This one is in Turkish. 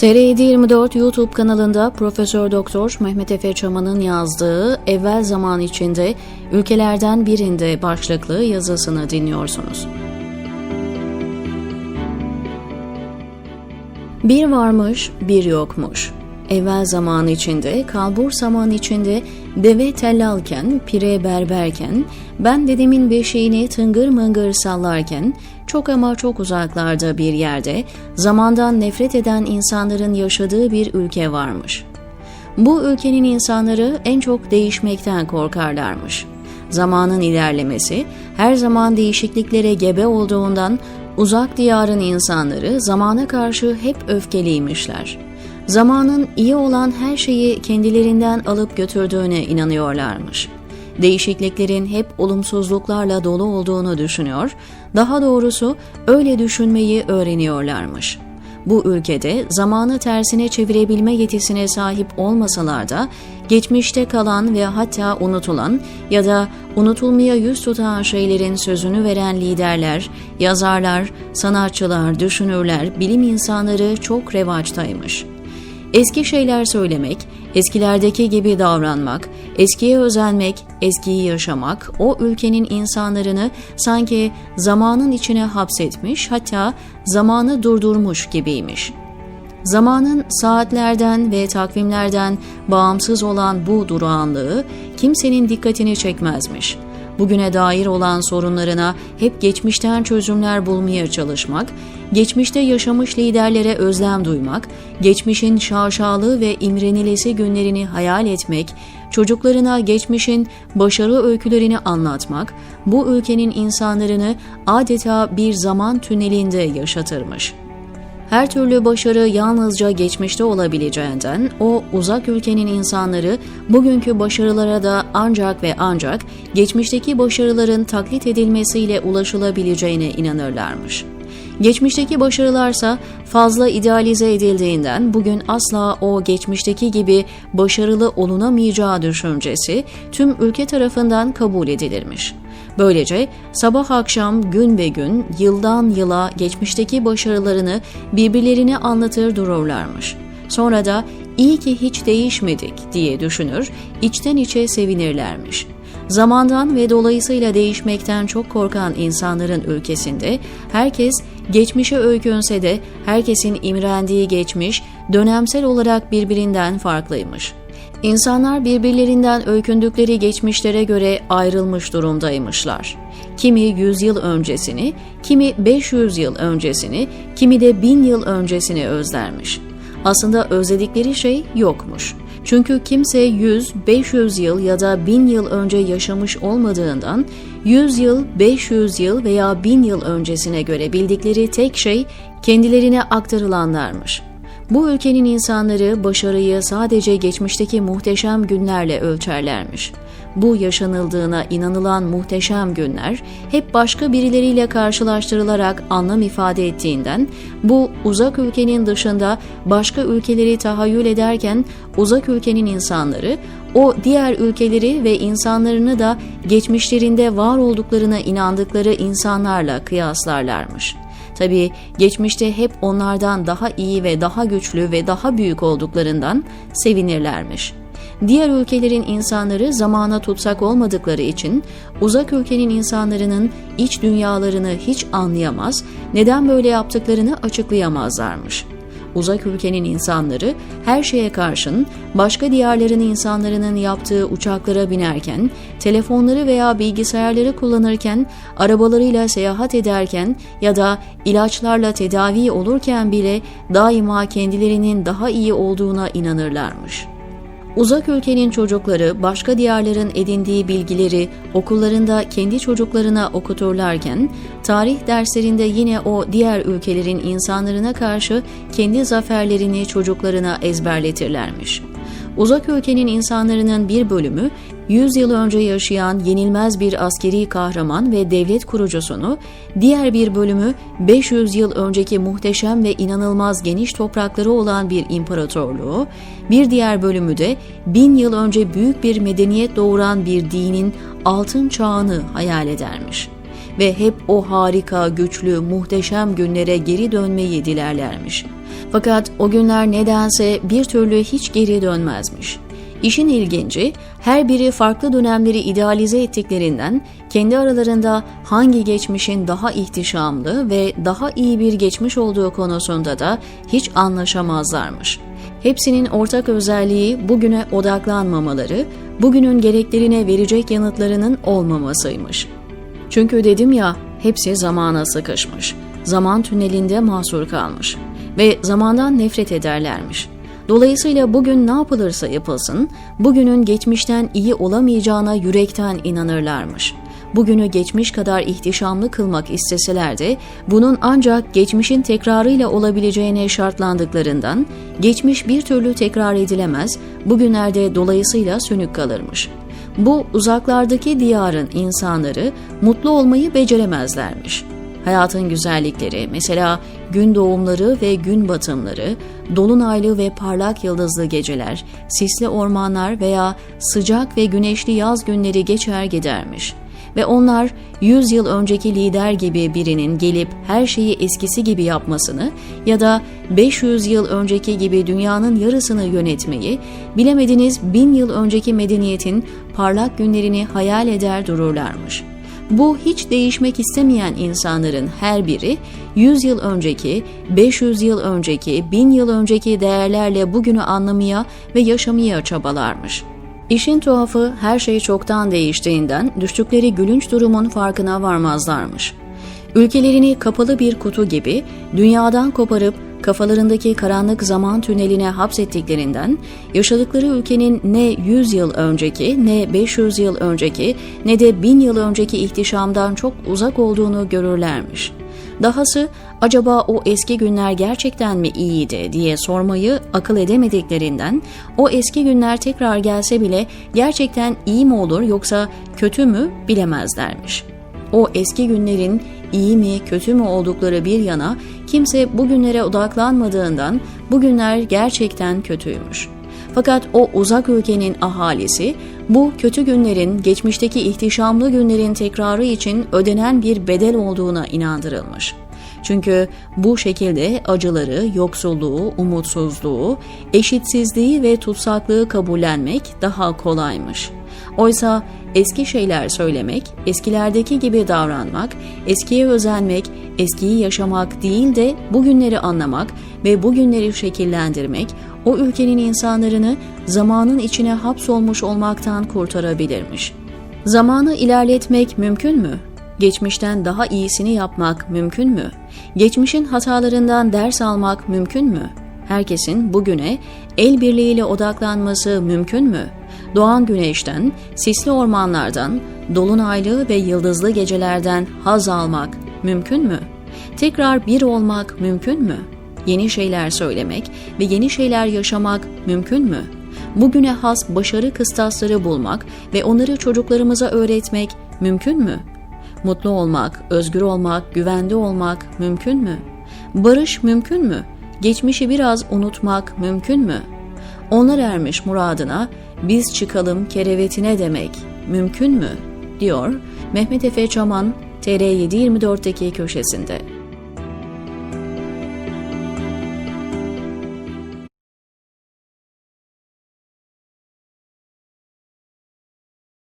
TR724 YouTube kanalında Profesör Doktor Mehmet Efe Çaman'ın yazdığı Evvel Zaman içinde ülkelerden birinde başlıklı yazısını dinliyorsunuz. Bir varmış, bir yokmuş. Evvel zaman içinde, kalbur zaman içinde, deve tellalken, pire berberken, ben dedemin beşiğini tıngır mıngır sallarken, çok ama çok uzaklarda bir yerde, zamandan nefret eden insanların yaşadığı bir ülke varmış. Bu ülkenin insanları en çok değişmekten korkarlarmış. Zamanın ilerlemesi, her zaman değişikliklere gebe olduğundan uzak diyarın insanları zamana karşı hep öfkeliymişler. Zamanın iyi olan her şeyi kendilerinden alıp götürdüğüne inanıyorlarmış. Değişikliklerin hep olumsuzluklarla dolu olduğunu düşünüyor, daha doğrusu öyle düşünmeyi öğreniyorlarmış. Bu ülkede zamanı tersine çevirebilme yetisine sahip olmasalar da geçmişte kalan ve hatta unutulan ya da unutulmaya yüz tutan şeylerin sözünü veren liderler, yazarlar, sanatçılar, düşünürler, bilim insanları çok revaçtaymış.'' Eski şeyler söylemek, eskilerdeki gibi davranmak, eskiye özenmek, eskiyi yaşamak o ülkenin insanlarını sanki zamanın içine hapsetmiş hatta zamanı durdurmuş gibiymiş. Zamanın saatlerden ve takvimlerden bağımsız olan bu durağanlığı kimsenin dikkatini çekmezmiş.'' Bugüne dair olan sorunlarına hep geçmişten çözümler bulmaya çalışmak, geçmişte yaşamış liderlere özlem duymak, geçmişin şaşalı ve imrenilesi günlerini hayal etmek, çocuklarına geçmişin başarı öykülerini anlatmak, bu ülkenin insanlarını adeta bir zaman tünelinde yaşatırmış.'' Her türlü başarı yalnızca geçmişte olabileceğinden o uzak ülkenin insanları bugünkü başarılara da ancak ve ancak geçmişteki başarıların taklit edilmesiyle ulaşılabileceğine inanırlarmış. Geçmişteki başarılarsa fazla idealize edildiğinden bugün asla o geçmişteki gibi başarılı olunamayacağı düşüncesi tüm ülke tarafından kabul edilirmiş. Böylece sabah akşam gün ve gün yıldan yıla geçmişteki başarılarını birbirlerine anlatır dururlarmış. Sonra da iyi ki hiç değişmedik diye düşünür, içten içe sevinirlermiş.'' Zamandan ve dolayısıyla değişmekten çok korkan insanların ülkesinde herkes geçmişe öykünse de herkesin imrendiği geçmiş dönemsel olarak birbirinden farklıymış. İnsanlar birbirlerinden öykündükleri geçmişlere göre ayrılmış durumdaymışlar. Kimi 100 yıl öncesini, kimi 500 yıl öncesini, kimi de 1000 yıl öncesini özlermiş. Aslında özledikleri şey yokmuş. Çünkü kimse 100, 500 yıl ya da 1000 yıl önce yaşamış olmadığından 100 yıl, 500 yıl veya 1000 yıl öncesine göre bildikleri tek şey kendilerine aktarılanlarmış. Bu ülkenin insanları başarıyı sadece geçmişteki muhteşem günlerle ölçerlermiş. Bu yaşanıldığına inanılan muhteşem günler hep başka birileriyle karşılaştırılarak anlam ifade ettiğinden bu uzak ülkenin dışında başka ülkeleri tahayyül ederken uzak ülkenin insanları o diğer ülkeleri ve insanlarını da geçmişlerinde var olduklarına inandıkları insanlarla kıyaslarlarmış.'' Tabii geçmişte hep onlardan daha iyi ve daha güçlü ve daha büyük olduklarından sevinirlermiş. Diğer ülkelerin insanları zamana tutsak olmadıkları için uzak ülkenin insanlarının iç dünyalarını hiç anlayamaz, neden böyle yaptıklarını açıklayamazlarmış.'' Uzak ülkenin insanları her şeye karşın başka diyarların insanlarının yaptığı uçaklara binerken, telefonları veya bilgisayarları kullanırken, arabalarıyla seyahat ederken ya da ilaçlarla tedavi olurken bile daima kendilerinin daha iyi olduğuna inanırlarmış.'' Uzak ülkenin çocukları başka diyarların edindiği bilgileri okullarında kendi çocuklarına okuturlarken, tarih derslerinde yine o diğer ülkelerin insanlarına karşı kendi zaferlerini çocuklarına ezberletirlermiş. Uzak ülkenin insanlarının bir bölümü 100 yıl önce yaşayan yenilmez bir askeri kahraman ve devlet kurucusunu, diğer bir bölümü 500 yıl önceki muhteşem ve inanılmaz geniş toprakları olan bir imparatorluğu, bir diğer bölümü de bin yıl önce büyük bir medeniyet doğuran bir dinin altın çağını hayal edermiş ve hep o harika, güçlü, muhteşem günlere geri dönmeyi dilerlermiş.'' Fakat o günler nedense bir türlü hiç geri dönmezmiş. İşin ilginci, her biri farklı dönemleri idealize ettiklerinden kendi aralarında hangi geçmişin daha ihtişamlı ve daha iyi bir geçmiş olduğu konusunda da hiç anlaşamazlarmış. Hepsinin ortak özelliği bugüne odaklanmamaları, bugünün gereklerine verecek yanıtlarının olmamasıymış. Çünkü dedim ya, hepsi zamana sıkışmış. Zaman tünelinde mahsur kalmış ve zamandan nefret ederlermiş. Dolayısıyla bugün ne yapılırsa yapılsın, bugünün geçmişten iyi olamayacağına yürekten inanırlarmış. Bugünü geçmiş kadar ihtişamlı kılmak isteseler de bunun ancak geçmişin tekrarıyla olabileceğine şartlandıklarından geçmiş bir türlü tekrar edilemez, bugünlerde dolayısıyla sönük kalırmış. Bu uzaklardaki diyarın insanları mutlu olmayı beceremezlermiş. Hayatın güzellikleri, mesela gün doğumları ve gün batımları, dolunaylı ve parlak yıldızlı geceler, sisli ormanlar veya sıcak ve güneşli yaz günleri geçer gidermiş. Ve onlar 100 yıl önceki lider gibi birinin gelip her şeyi eskisi gibi yapmasını ya da 500 yıl önceki gibi dünyanın yarısını yönetmeyi, bilemediniz bin yıl önceki medeniyetin parlak günlerini hayal eder dururlarmış.'' Bu hiç değişmek istemeyen insanların her biri 100 yıl önceki, 500 yıl önceki, 1000 yıl önceki değerlerle bugünü anlamaya ve yaşamaya çabalarmış. İşin tuhafı her şey çoktan değiştiğinden düştükleri gülünç durumun farkına varmazlarmış. Ülkelerini kapalı bir kutu gibi dünyadan koparıp kafalarındaki karanlık zaman tüneline hapsettiklerinden yaşadıkları ülkenin ne 100 yıl önceki ne 500 yıl önceki ne de 1000 yıl önceki ihtişamdan çok uzak olduğunu görürlermiş. Dahası acaba o eski günler gerçekten mi iyiydi diye sormayı akıl edemediklerinden o eski günler tekrar gelse bile gerçekten iyi mi olur yoksa kötü mü bilemezlermiş. O eski günlerin iyi mi kötü mü oldukları bir yana kimse bugünlere odaklanmadığından bugünler gerçekten kötüymüş. Fakat o uzak ülkenin ahalisi bu kötü günlerin geçmişteki ihtişamlı günlerin tekrarı için ödenen bir bedel olduğuna inandırılmış. Çünkü bu şekilde acıları, yoksulluğu, umutsuzluğu, eşitsizliği ve tutsaklığı kabullenmek daha kolaymış. Oysa eski şeyler söylemek, eskilerdeki gibi davranmak, eskiye özenmek, eskiyi yaşamak değil de bugünleri anlamak ve bugünleri şekillendirmek, o ülkenin insanlarını zamanın içine hapsolmuş olmaktan kurtarabilirmiş. Zamanı ilerletmek mümkün mü? Geçmişten daha iyisini yapmak mümkün mü? Geçmişin hatalarından ders almak mümkün mü? Herkesin bugüne el birliğiyle odaklanması mümkün mü? Doğan güneşten, sisli ormanlardan, dolunaylı ve yıldızlı gecelerden haz almak mümkün mü? Tekrar bir olmak mümkün mü? Yeni şeyler söylemek ve yeni şeyler yaşamak mümkün mü? Bugüne has başarı kıstasları bulmak ve onları çocuklarımıza öğretmek mümkün mü? Mutlu olmak, özgür olmak, güvende olmak mümkün mü? Barış mümkün mü? Geçmişi biraz unutmak mümkün mü? Onlar ermiş muradına, biz çıkalım kerevetine demek mümkün mü? diyor Mehmet Efe Çaman TR724'deki köşesinde.